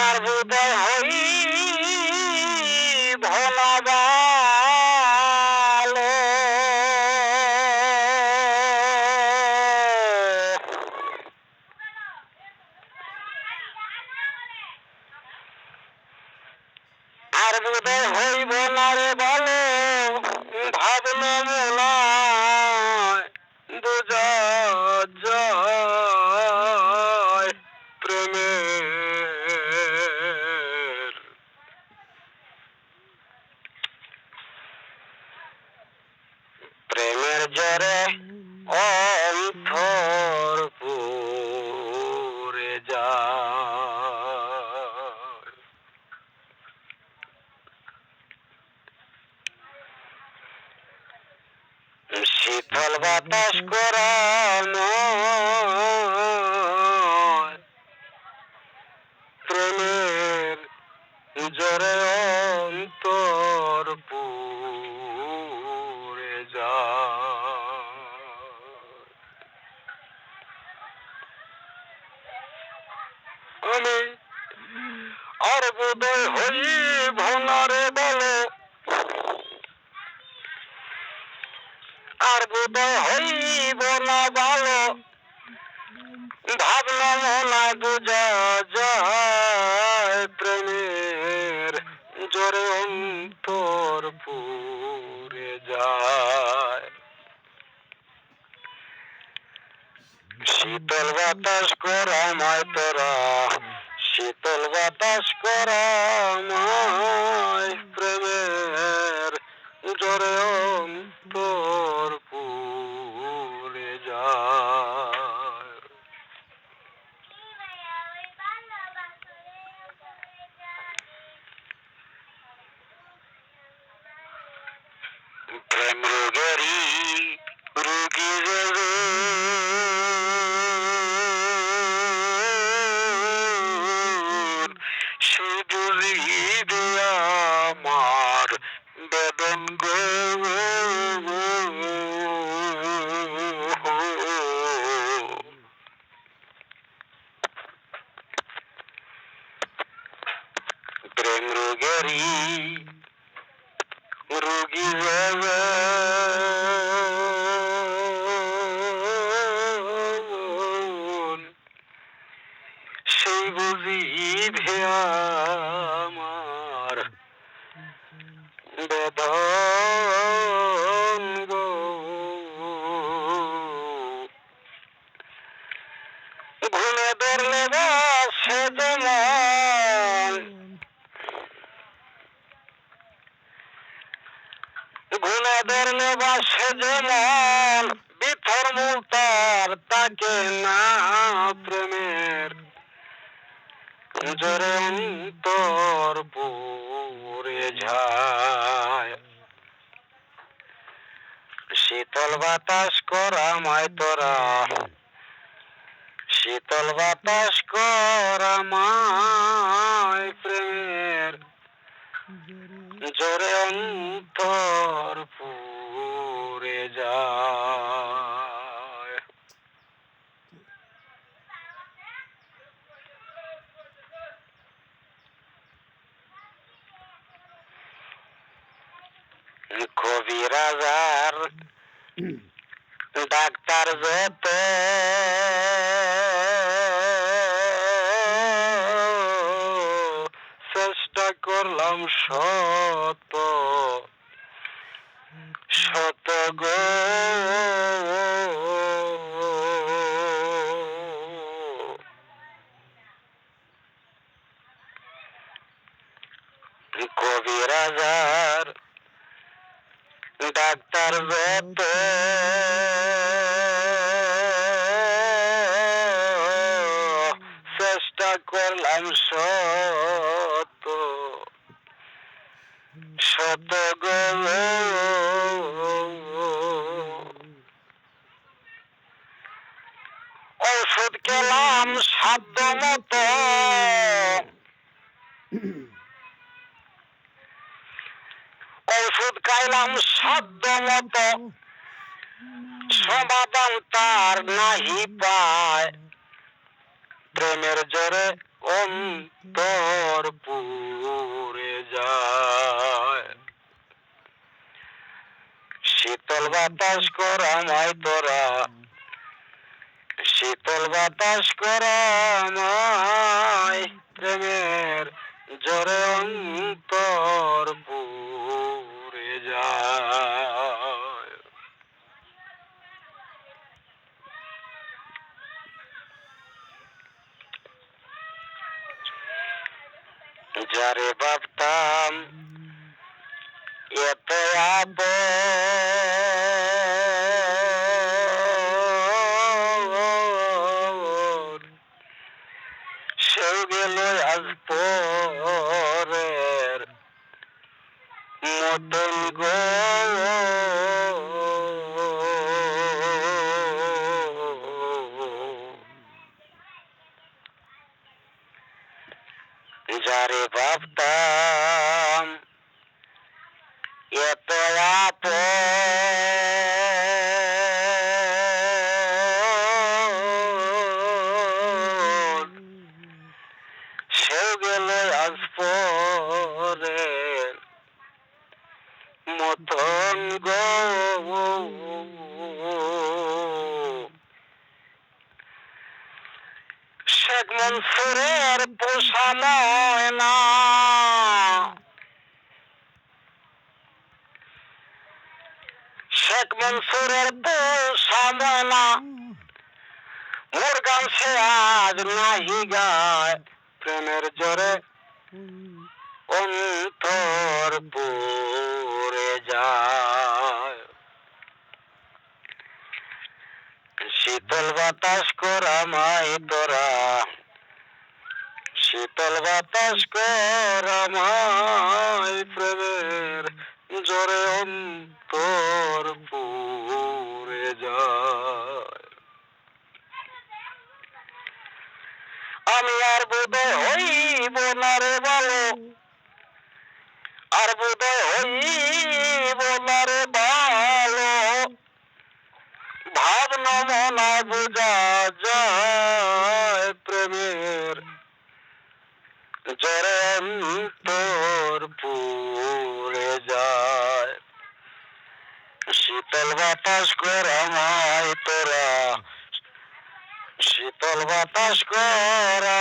আর হৃদয় হই ভোলাবালো আর হৃদয় হইব না রে বলো ভাবলো মনায় বুঝ জয় প্রেমের প্রেমের জরে অন্তর পুরে যায় শীতল বাতাস করানো প্রেমের জরে অন্তর পুরে আমি আর বোধয় হই ভনারে বলো। আর বোধয় হই না ভালো ভাবনা মনা বুঝা শীতল বাতাস করামায় তোরা শীতল বাতাস করামায় প্রেমের জোরে অন্তর রোগেরি রোগী সেই বুঝিবে আমার ঘুমে ধরলে বাসে যেমন ধরলে বাসে যেমন বিথর মুতার তাকে না প্রেমের। জোরে অন্তর পুরে যায়। শীতল বাতাস করা মায় তোরা। শীতল বাতাস করা মায় প্রেমের। জোরে অন্তর পুরে যায় কবিরাজার ডাক্তার যত। চেষ্টা করলাম শত শত গো। কবিরাজার ডাক্তার চেষ্টা করলাম শত শত গো। সমাধান তার নাহি পায়। প্রেমের জোরে অন্তর পুরে যায়। শীতল বাতাস করামায় তোরা। শীতল বাতাস করামায় প্রেমের জোরে অন্তর পুরে যায় যারে ভাবতাম এত সেও গেল আজ পরের মতন গো। যারে ভাবতাম এত আপন। সেও মতন গো। মনসুরের পোষা ময়না শেখ মনসুরের পোষা ময়না মুরগান সে আজ নাহি গায়। প্রেমের জোরে অন্তর পুরে যায়। শীতল বাতাস করা মাই তোরা। শীতল বাতাস করা মাই প্রেমের জোরে অন্তর পুরে যায়। আমি আর বোধহয় হইব না রে বলো। আর বোধহয় হইব না রে ভালো ভাবনা মনা বোঝা যায় প্রেমের জরে অন্তর পুরে যায়। শীতল বাতাস করা মাই তোরা। শীতল বাতাস করা